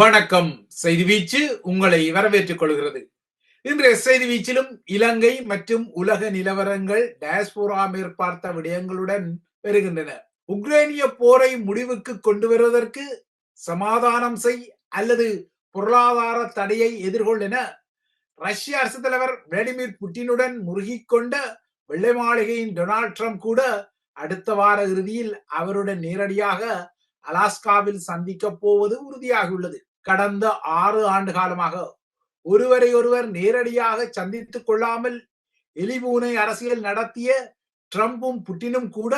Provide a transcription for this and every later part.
வணக்கம். செய்தி வீச்சு உங்களை வரவேற்றுக் கொள்கிறது. இன்றைய செய்தி வீச்சிலும் இலங்கை மற்றும் உலக நிலவரங்கள் டயஸ்போரா மேற்பார்த்த விடயங்களுடன் வருகின்றன. உக்ரைனிய போரை முடிவுக்கு கொண்டு வருவதற்கு சமாதானம் செய் அல்லது பொருளாதார தடையை எதிர்கொள் என ரஷ்ய அரசு தலைவர் விளாடிமிர் புட்டினுடன் முருகிக் கொண்ட வெள்ளை மாளிகையின் டொனால்ட் ட்ரம்ப் கூட அடுத்த வார இறுதியில் அவருடன் நேரடியாக அலாஸ்காவில் சந்திக்க போவது உறுதியாகியுள்ளது. கடந்த ஆறு ஆண்டு காலமாக ஒருவரை ஒருவர் நேரடியாக சந்தித்துக் கொள்ளாமல் எலிபூனை அரசியல் நடத்திய ட்ரம்பும் புட்டினும் கூட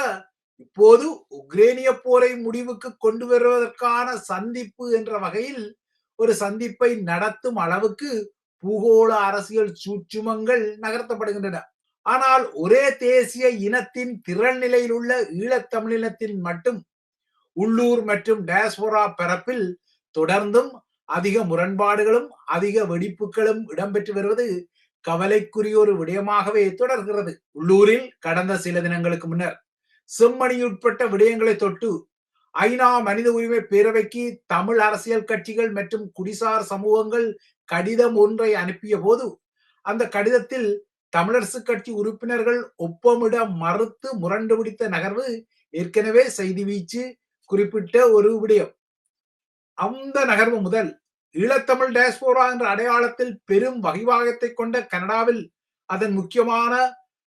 இப்போது உக்ரேனிய போரை முடிவுக்கு கொண்டு வருவதற்கான சந்திப்பு என்ற வகையில் ஒரு சந்திப்பை நடத்தும் அளவுக்கு பூகோள அரசியல் சூட்சுமங்கள் நகர்த்தப்படுகின்றன. ஆனால் ஒரே தேசிய இனத்தின் திரள் நிலையில் உள்ள ஈழத்தமிழினத்தின் மட்டும் உள்ளூர் மற்றும் டயஸ்போரா பரப்பில் தொடர்ந்தும் அதிக முரண்பாடுகளும் அதிக வெடிப்புகளும் இடம்பெற்று வருவது கவலைக்குரிய ஒரு விடயமாகவே தொடர்கிறது. உள்ளூரில் கடந்த சில தினங்களுக்கு முன்னர் செம்மணி உட்பட்ட விடயங்களை தொட்டு ஐநா மனித உரிமை பேரவைக்கு தமிழ் அரசியல் கட்சிகள் மற்றும் குடிசார் சமூகங்கள் கடிதம் ஒன்றை அனுப்பிய போது அந்த கடிதத்தில் தமிழரசு கட்சி உறுப்பினர்கள் ஒப்பமிட மறுத்து முரண்டு பிடித்த நகர்வு ஏற்கனவே செய்தி வீச்சு குறிப்பிட்ட ஒரு விடயம். அந்த நகர்வு முதல் ஈழத்தமிழ் டேஸ்போரா என்ற அடையாளத்தில் பெரும் வகிவாகத்தை கொண்ட கனடாவில் அதன் முக்கியமான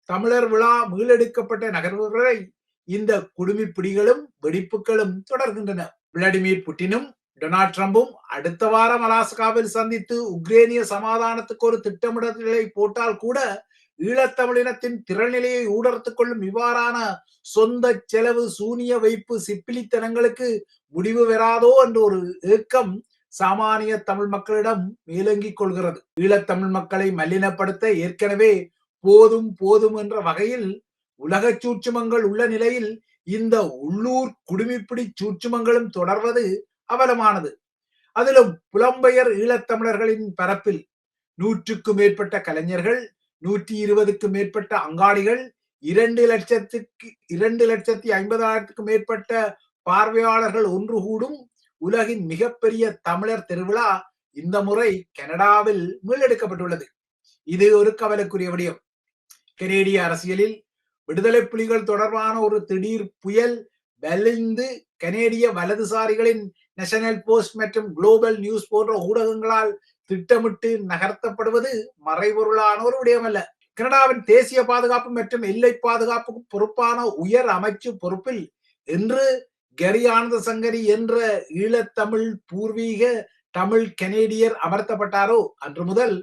தமிழர் விழா மீளெடுக்கப்பட்ட நகர்வுகளை இந்த குடுமி பிடிகளும் வெடிப்புகளும் தொடர்கின்றன. விளாடிமிர் புட்டினும் டொனால்ட் ட்ரம்பும் அடுத்த வாரம் அலாஸ்காவில் சந்தித்து உக்ரேனிய சமாதானத்துக்கு ஒரு திட்டமிடலை போட்டால் கூட ஈழத்தமிழினத்தின் திறநிலையை ஊடர்த்துக் கொள்ளும் இவ்வாறான சொந்த செலவு சூனிய வைப்பு சிப்பிலித்தனங்களுக்கு முடிவு பெறாதோ என்ற ஒரு ஏக்கம் சாமானிய தமிழ் மக்களிடம் மேலங்கிக் கொள்கிறது. ஈழத்தமிழ் மக்களை மல்லினப்படுத்த ஏற்கனவே போதும் போதும் என்ற வகையில் உலக சூட்சுமங்கள் உள்ள நிலையில் இந்த உள்ளூர் குடுமிப்பிடி சூட்சுமங்களும் தொடர்வது அவலமானது. அதிலும் புலம்பெயர் ஈழத்தமிழர்களின் பரப்பில் நூற்றுக்கும் மேற்பட்ட கலைஞர்கள் நூற்றி இருபதுக்கும் மேற்பட்ட அங்காடிகள் இரண்டு லட்சத்துக்கு இரண்டு லட்சத்தி ஐம்பதாயிரத்துக்கும் மேற்பட்ட பார்வையாளர்கள் ஒன்று கூடும் உலகின் மிகப்பெரிய தமிழர் திருவிழா இந்த முறை கனடாவில் மீளெடுக்கப்பட்டுள்ளது. இது ஒரு கவலைக்குரிய விடயம். கனேடிய அரசியலில் விடுதலை புலிகள் தொடர்பான ஒரு திடீர் புயல் வலிந்து கனேடிய வலதுசாரிகளின் நேஷனல் போஸ்ட் மற்றும் குளோபல் நியூஸ் போன்ற ஊடகங்களால் திட்டமிட்டு நகர்த்தப்படுவது மறைபொருளான ஒரு கனடாவின் தேசிய பாதுகாப்பு மற்றும் எல்லை பாதுகாப்புக்கு பொறுப்பான உயர் அமைச்சு பொறுப்பில் இன்று கரி ஆனந்த சங்கரி என்ற ஈழத்தமிழ் பூர்வீக தமிழ் கனேடியர் அமர்த்தப்பட்டாரோ? அன்று முதல்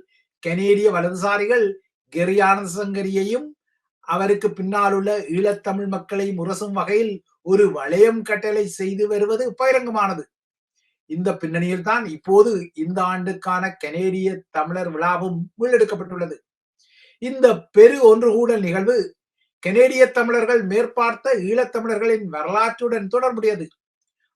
கனேடிய வலதுசாரிகள் கெரி ஆனந்த சங்கரியையும் அவருக்கு பின்னால் உள்ள ஈழத்தமிழ் மக்களை முரசும் வகையில் ஒரு வளையம் கட்டளை செய்து வருவது பகிரங்கமானது. இந்த பின்னணியில் தான் இப்போது இந்த ஆண்டுக்கான கனேடிய தமிழர் விழாவும் மீளெடுக்கப்பட்டுள்ளது இந்த பெரு ஒன்று கூடல் நிகழ்வு கனேடிய தமிழர்கள் மேற்பார்த்த ஈழத்தமிழர்களின் வரலாற்றுடன் தொடர்புடையது.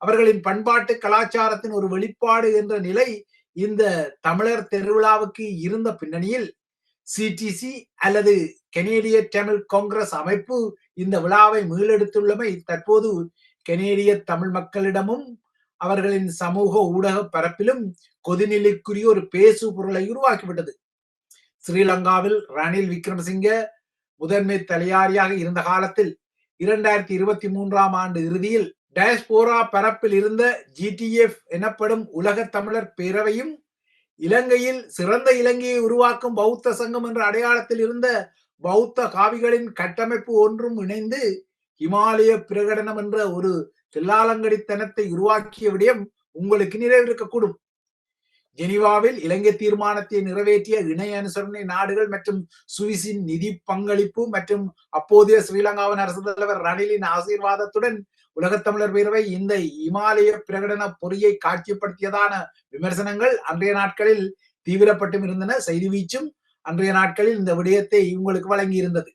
அவர்களின் பண்பாட்டு கலாச்சாரத்தின் ஒரு வெளிப்பாடு என்ற நிலை இந்த தமிழர் திருவிழாவுக்கு இருந்த பின்னணியில் சிடிசி அல்லது கனேடிய தமிழ் காங்கிரஸ் அமைப்பு இந்த விழாவை மீளெடுத்துள்ளமை தற்போது கனேடிய தமிழ் மக்களிடமும் அவர்களின் சமூக ஊடக பரப்பிலும் கொதிநிலைக்குரிய ஒரு பேசு பொருளை உருவாக்கிவிட்டது. ஸ்ரீலங்காவில் ரணில் விக்ரமசிங்க முதன்மை தலையாரியாக இருந்த காலத்தில் இரண்டாயிரத்தி இருபத்தி மூன்றாம் ஆண்டு இறுதியில் டயஸ்போரா பரப்பில் இருந்த ஜிடிஎஃப் எனப்படும் உலக தமிழர் பேரவையும் இலங்கையில் சிறந்த இலங்கையை உருவாக்கும் பௌத்த சங்கம் என்ற அடையாளத்தில் இருந்த பௌத்த காவிகளின் கட்டமைப்பு ஒன்றும் இணைந்து இமாலய பிரகடனம் என்ற ஒரு தில்லாலங்கடித்தனத்தை உருவாக்கிய விடயம் உங்களுக்கு நிறைவேற்கக்கூடும் ஜெனிவாவில் இலங்கை தீர்மானத்தை நிறைவேற்றிய இணை அனுசரணை நாடுகள் மற்றும் சுவிசின் நிதி பங்களிப்பு மற்றும் அப்போதைய ஸ்ரீலங்காவின் அரசு தலைவர் ரணிலின் ஆசீர்வாதத்துடன் உலகத்தமிழர் பேரவை இந்த இமாலய பிரகடன பொறியை காட்சிப்படுத்தியதான விமர்சனங்கள் அன்றைய நாட்களில் தீவிரப்பட்டும் இருந்தன. செய்தி வீச்சும் அன்றைய நாட்களில் இந்த விடயத்தை உங்களுக்கு வழங்கி இருந்தது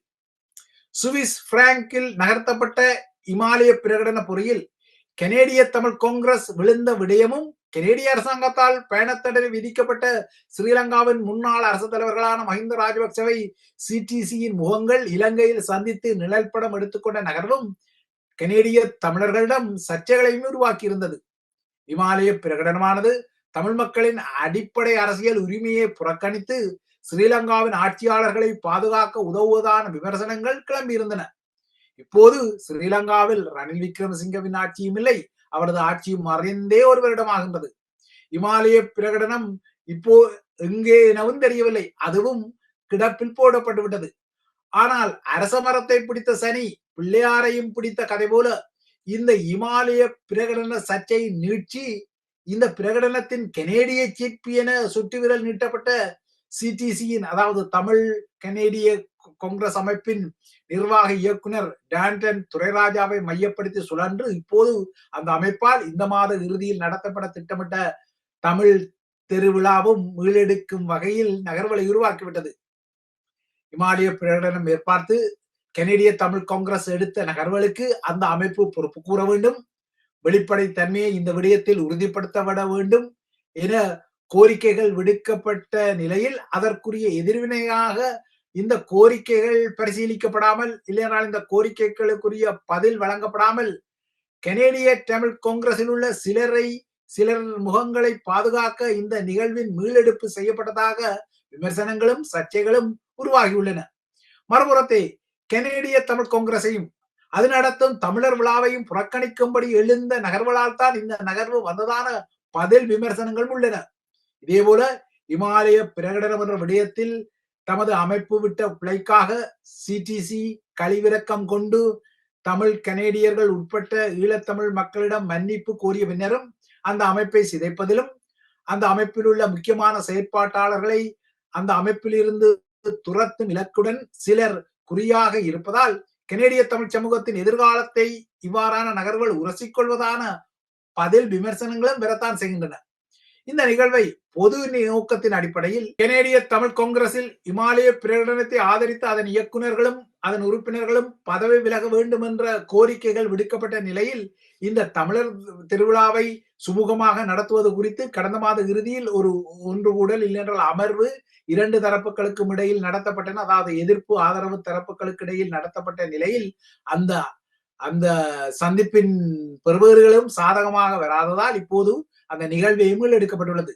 சுவிஸ் பிராங்கில் நகர்த்தப்பட்ட இமாலய பிரகடன பொறியில் கனேடிய தமிழ் காங்கிரஸ் விழுந்த விடயமும் கனேடிய அரசாங்கத்தால் பயணத்தடை விதிக்கப்பட்ட ஸ்ரீலங்காவின் முன்னாள் அரசு தலைவர்களான மஹிந்த ராஜபக்சவை சிடிசியின் முகங்கள் இலங்கையில் சந்தித்து நிழற்படம் எடுத்துக்கொண்ட நகர்வும் கனேடிய தமிழர்களிடம் சர்ச்சைகளையும் உருவாக்கி இருந்தது இமாலய பிரகடனமானது தமிழ் மக்களின் அடிப்படை அரசியல் உரிமையை புறக்கணித்து ஸ்ரீலங்காவின் ஆட்சியாளர்களை பாதுகாக்க உதவுவதான விமர்சனங்கள் கிளம்பியிருந்தன. இப்போது ஸ்ரீலங்காவில் ரணில் விக்ரமசிங்கவின் ஆட்சியும் இல்லை. அவரது ஆட்சியும் மறைந்தே ஒரு வருடமாகின்றது. இமாலய பிரகடனம் இப்போ எங்கே எனவும் தெரியவில்லை. அதுவும் கிடப்பில் போடப்பட்டு விட்டது. ஆனால் அரச மரத்தை பிடித்த சனி பிள்ளையாரையும் பிடித்த கதை போல இந்த இமாலய பிரகடன சர்ச்சை நீட்சி இந்த பிரகடனத்தின் கெனேடிய சீப்பி என சுட்டுவிரல் நீட்டப்பட்ட சிடிசியின் அதாவது தமிழ் கனேடிய காங்கிரஸ் அமைப்பின் நிர்வாக இயக்குனர் டான்டன் துரைராஜாவை மையப்படுத்தி சுழன்று இப்போது அந்த அமைப்பால் இந்த மாத இறுதியில் நடத்தப்பட திட்டமிட்ட தமிழ் திருவிழாவும் மீளெடுக்கும் வகையில் நகர்வலை உருவாக்கிவிட்டது. இமாலய பிரகடனம் ஏற்பார்த்து கெனடிய தமிழ் காங்கிரஸ் எடுத்த நகர்வலுக்கு அந்த அமைப்பு பொறுப்பு கூற வேண்டும். வெளிப்படை தன்மையை இந்த விடயத்தில் உறுதிப்படுத்தப்பட வேண்டும் என கோரிக்கைகள் விடுக்கப்பட்ட நிலையில் அதற்குரிய எதிர்வினையாக இந்த கோரிக்கைகள் பரிசீலிக்கப்படாமல் இல்லையானால் இந்த கோரிக்கைகளுக்குரிய பதில் வழங்கப்படாமல் கனேடிய தமிழ் காங்கிரஸில் உள்ள சிலரை சிலர் முகங்களை பாதுகாக்க இந்த நிகழ்வின் மீளெடுப்பு செய்யப்பட்டதாக விமர்சனங்களும் சர்ச்சைகளும் உருவாகியுள்ளன. மறுபுறத்தை கனேடிய தமிழ் காங்கிரஸையும் அது நடத்தும் தமிழர் விழாவையும் புறக்கணிக்கும்படி எழுந்த நகர்வலால் தான் இந்த நகர்வு வந்ததான பதில் விமர்சனங்களும் உள்ளன. இதேபோல இமாலய பிரகடனம் என்ற விடயத்தில் தமது அமைப்பு விட்ட பிழைக்காக சிடிசி கழிவிறக்கம் கொண்டு தமிழ் கனேடியர்கள் உட்பட்ட ஈழத்தமிழ் மக்களிடம் மன்னிப்பு கோரிய பின்னரும் அந்த அமைப்பை சிதைப்பதிலும் அந்த அமைப்பில் உள்ள முக்கியமான செயற்பாட்டாளர்களை அந்த அமைப்பிலிருந்து துரத்தும் இலக்குடன் சிலர் குறியாக இருப்பதால் கனேடிய தமிழ் சமூகத்தின் எதிர்காலத்தை இவ்வாறான நகர்வுகள் உரசிக்கொள்வதான பதில் விமர்சனங்களும் பெறத்தான் செய்கின்றன. இந்த நிகழ்வை பொது நோக்கத்தின் அடிப்படையில் கனேடிய தமிழ் காங்கிரஸில் இமாலய பிரகடனத்தை ஆதரித்த அதன் இயக்குநர்களும் அதன் உறுப்பினர்களும் பதவி விலக வேண்டும் என்ற கோரிக்கைகள் விடுக்கப்பட்ட நிலையில் இந்த தமிழர் திருவிழாவை சுமூகமாக நடத்துவது குறித்து கடந்த மாத இறுதியில் ஒரு ஒன்று கூடல் இல்லையென்றால் அமர்வு இரண்டு தரப்புகளுக்கும் இடையில் நடத்தப்பட்டன அதாவது எதிர்ப்பு ஆதரவு தரப்புகளுக்கு இடையில் நடத்தப்பட்ட நிலையில் அந்த அந்த சந்திப்பின் பெறுபவர்களும் சாதகமாக வராததால் இப்போது அந்த நிகழ்வையும் எடுக்கப்பட்டுள்ளது.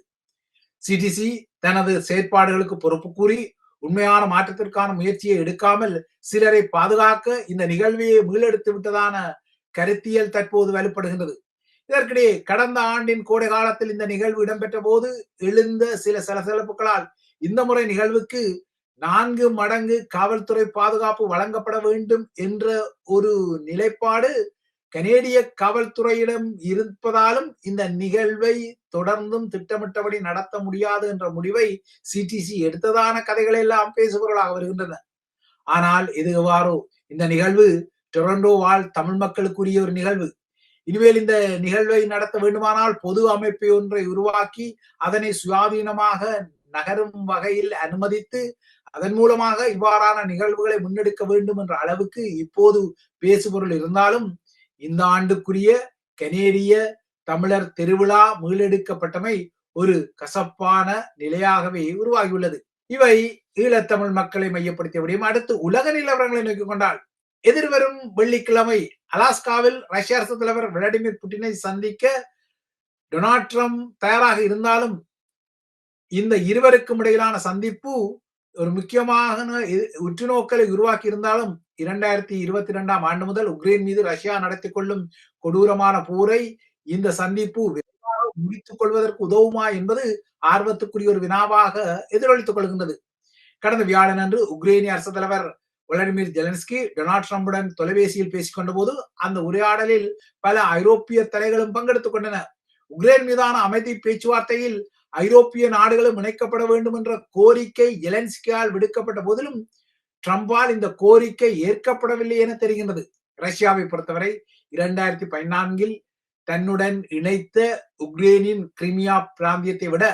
சிடிசி தனது செயற்பாடுகளுக்கு பொறுப்பு கூறி உண்மையான மாற்றத்திற்கான முயற்சியை எடுக்காமல் சிலரை பாதுகாக்க இந்த நிகழ்வையை மீளெடுத்து விட்டதான கருத்தியல் தற்போது வலுப்படுகின்றது. இதற்கிடையே கடந்த ஆண்டின் கோடை காலத்தில் இந்த நிகழ்வு இடம்பெற்ற போது எழுந்த சில சலசலப்புகளால் இந்த முறை நிகழ்வுக்கு நான்கு மடங்கு காவல்துறை பாதுகாப்பு வழங்கப்பட வேண்டும் என்ற ஒரு நிலைப்பாடு கனேடிய காவல்துறையிடம் இருப்பதாலும் இந்த நிகழ்வை தொடர்ந்தும் திட்டமிட்டபடி நடத்த முடியாது என்ற முடிவை சிடிசி எடுத்ததான கதைகள் எல்லாம் பேசுபவர்களாக வருகின்றன. ஆனால் இது எவ்வாறோ இந்த நிகழ்வு டொரண்டோ வாழ் தமிழ் மக்களுக்குரிய ஒரு நிகழ்வு. இனிமேல் இந்த நிகழ்வை நடத்த வேண்டுமானால் பொது அமைப்பை ஒன்றை உருவாக்கி அதனை சுயாதீனமாக நகரும் வகையில் அனுமதித்து அதன் மூலமாக இவ்வாறான நிகழ்வுகளை முன்னெடுக்க வேண்டும் என்ற அளவுக்கு இப்போது பேசுபொருள் இருந்தாலும் இந்த ஆண்டுக்குரிய கனேடிய தமிழர் திருவிழா மீளெடுக்கப்பட்டமை ஒரு கசப்பான நிலையாகவே உருவாகியுள்ளது. இவை ஈழத்தமிழ் மக்களை மையப்படுத்திய அடுத்து உலக நிலவரங்களை நோக்கிக் கொண்டால் எதிர்வரும் வெள்ளிக்கிழமை அலாஸ்காவில் ரஷ்ய அரசு தலைவர் விளாடிமிர் புட்டினை சந்திக்க டொனால்ட் ட்ரம்ப் தயாராக இருந்தாலும் இந்த இருவருக்கும் இடையிலான சந்திப்பு ஒரு முக்கியமாக உற்றுநோக்கலை உருவாக்கி இருந்தாலும் இரண்டாயிரத்தி இருபத்தி இரண்டாம் ஆண்டு முதல் உக்ரைன் மீது ரஷ்யா நடத்தி கொள்ளும் கொடூரமான போரை இந்த சந்திப்பு முடித்துக் கொள்வதற்கு உதவுமா என்பது ஆர்வத்துக்குரிய ஒரு வினாவாக எதிரொலித்துக் கொள்கின்றது. கடந்த வியாழன் அன்று உக்ரைனிய அரசு தலைவர் விளாடிமிர் ஜெலன்ஸ்கி டொனால்ட் ட்ரம்புடன் தொலைபேசியில் பேசிக் கொண்ட போது அந்த உரையாடலில் பல ஐரோப்பிய தலைகளும் பங்கெடுத்துக் கொண்டன உக்ரைன் மீதான அமைதி பேச்சுவார்த்தையில் ஐரோப்பிய நாடுகளும் இணைக்கப்பட வேண்டும் என்ற கோரிக்கை எலன்ஸ்கியால் விடுக்கப்பட்ட போதிலும் ட்ரம்பால் இந்த கோரிக்கை ஏற்கப்படவில்லை என தெரிகின்றது. ரஷ்யாவை பொறுத்தவரை இரண்டாயிரத்தி பதினான்கில் தன்னுடன் இணைத்த உக்ரைனின் கிரிமியா பிராந்தியத்தை விட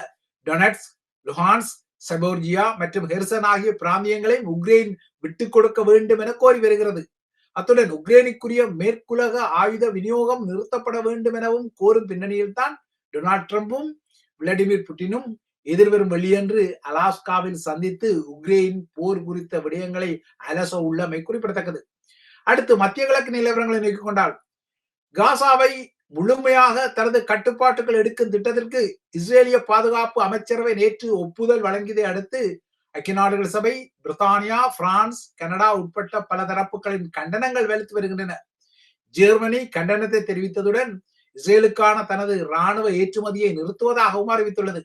டொனட்ஸ் லுஹான்ஸ் செபோர்ஜியா மற்றும் ஹெர்சன் ஆகிய பிராந்தியங்களை உக்ரைன் விட்டுக் கொடுக்க வேண்டும் என கோரி வருகிறது. அத்துடன் உக்ரைனுக்குரிய மேற்குலக ஆயுத விநியோகம் நிறுத்தப்பட வேண்டும் எனவும் கோரும் பின்னணியில் தான் டொனால்ட் ட்ரம்பும் விளாடிமிர் புட்டினும் எதிர்வரும் வெள்ளியன்று அலாஸ்காவில் சந்தித்து உக்ரைன் போர் குறித்த விடயங்களை அலச உள்ளமை குறிப்பிடத்தக்கது. அடுத்து மத்திய கிழக்கு நிலவரங்களை நோக்கிக் கொண்டால் காசாவை முழுமையாக தனது கட்டுப்பாட்டுகள் எடுக்கும் திட்டத்திற்கு இஸ்ரேலிய பாதுகாப்பு அமைச்சரவை நேற்று ஒப்புதல் வழங்கியதை அடுத்து ஐக்கிய நாடுகள் சபை பிரித்தானியா பிரான்ஸ் கனடா உட்பட்ட பல தரப்புகளின் கண்டனங்கள் வலுத்து வருகின்றன. ஜெர்மனி கண்டனத்தை தெரிவித்ததுடன் இஸ்ரேலுக்கான தனது இராணுவ ஏற்றுமதியை நிறுத்துவதாகவும் அறிவித்துள்ளது.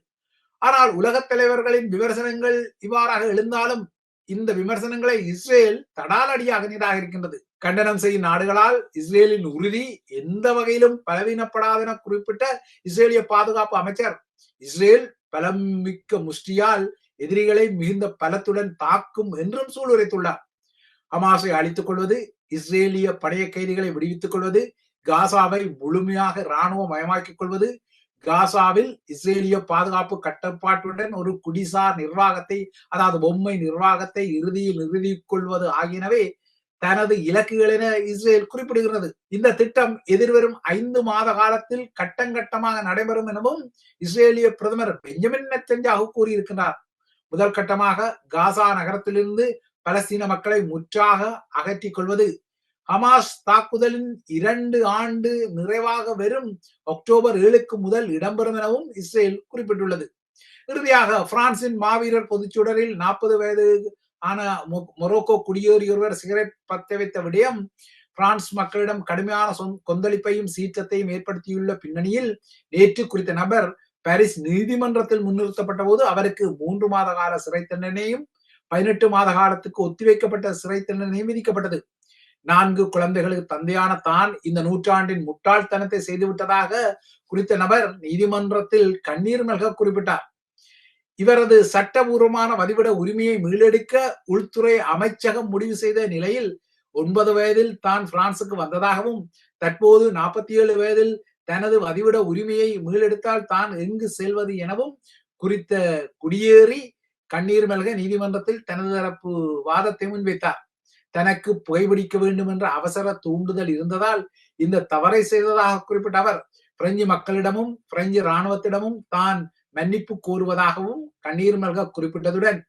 ஆனால் உலகத் தலைவர்களின் விமர்சனங்கள் இவ்வாறாக எழுந்தாலும் இந்த விமர்சனங்களை இஸ்ரேல் தடாலடியாக நிராகரிக்கின்றது. கண்டனம் செய்யும் நாடுகளால் இஸ்ரேலின் உறுதி எந்த வகையிலும் பலவீனப்படாதென குறிப்பிட்ட இஸ்ரேலிய பாதுகாப்பு அமைச்சர் இஸ்ரேல் பலம் மிக்க முஷ்டியால் எதிரிகளை மிகுந்த பலத்துடன் தாக்கும் என்றும் சூளுரைத்துள்ளார். ஹமாஸை அழித்துக் கொள்வது இஸ்ரேலிய படைய கைதிகளை விடுவித்துக் கொள்வது காசாவை முழுமையாக இராணுவ மயமாக்கிக் கொள்வது காசாவில் இஸ்ரேலிய பாதுகாப்பு கட்டுப்பாட்டுடன் ஒரு குடிசார் நிர்வாகத்தை அதாவது பொம்மை நிர்வாகத்தை இறுதியில் நிறுவிக் கொள்வது ஆகியனவே தனது இலக்குகள் என இஸ்ரேல் குறிப்பிடுகிறது. இந்த திட்டம் எதிர்வரும் ஐந்து மாத காலத்தில் கட்டங்கட்டமாக நடைபெறும் எனவும் இஸ்ரேலிய பிரதமர் பெஞ்சமின் நெத்தஞ்சாகு கூறியிருக்கிறார் முதல் கட்டமாக காசா நகரத்திலிருந்து பலஸ்தீன மக்களை முற்றாக அகற்றிக் கொள்வது ஹமாஸ் தாக்குதலின் இரண்டு ஆண்டு நிறைவாக வெறும் அக்டோபர் ஏழுக்கு முதல் இடம்பெறும் எனவும் இஸ்ரேல் குறிப்பிட்டுள்ளது. இறுதியாக பிரான்சின் மாவீரர் பொதுச்சுடரில் நாற்பது வயது ஆன மொரோக்கோ குடியேறியொருவர் சிகரெட் பத்த வைத்த விடயம் பிரான்ஸ் மக்களிடம் கடுமையான கொந்தளிப்பையும் சீற்றத்தையும் ஏற்படுத்தியுள்ள பின்னணியில் நேற்று குறித்த நபர் பாரிஸ் நீதிமன்றத்தில் முன்னிறுத்தப்பட்ட போது அவருக்கு மூன்று மாத கால சிறை தண்டனையும் பதினெட்டு மாத காலத்துக்கு ஒத்திவைக்கப்பட்ட சிறை தண்டனையும் விதிக்கப்பட்டது. நான்கு குழந்தைகளுக்கு தந்தையான தான் இந்த நூற்றாண்டின் முட்டாள்தனத்தை செய்துவிட்டதாக குறித்த நபர் நீதிமன்றத்தில் கண்ணீர் மல்க குறிப்பிட்டார். இவரது சட்டபூர்வமான வதிவிட உரிமையை மீளெடுக்க உள்துறை அமைச்சகம் முடிவு செய்த நிலையில் ஒன்பது வயதில் தான் பிரான்சுக்கு வந்ததாகவும் தற்போது நாற்பத்தி ஏழு வயதில் தனது வதிவிட உரிமையை மீளெடுத்தால் தான் எங்கு செல்வது எனவும் குறித்த குடியேறி கண்ணீர் மல்க நீதிமன்றத்தில் தனது தரப்பு வாதத்தை முன்வைத்தார். தனக்கு புகைப்பிடிக்க வேண்டும் என்ற அவசர தூண்டுதல் இருந்ததால் இந்த தவறை செய்ததாக குறிப்பிட்ட அவர் பிரெஞ்சு மக்களிடமும் பிரெஞ்சு இராணுவத்திடமும் தான் மன்னிப்பு கோருவதாகவும் கண்ணீர் மல்க குறிப்பிட்டதுடன்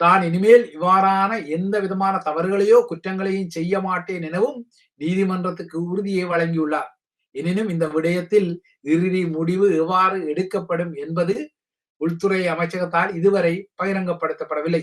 தான் இனிமேல் இவ்வாறான எந்த விதமான தவறுகளையோ குற்றங்களையும் செய்ய மாட்டேன் எனவும் நீதிமன்றத்துக்கு உறுதியை வழங்கியுள்ளார். எனினும் இந்த விடயத்தில் இறுதி முடிவு எவ்வாறு எடுக்கப்படும் என்பது உள்துறை அமைச்சகத்தால் இதுவரை பகிரங்கப்படுத்தப்படவில்லை.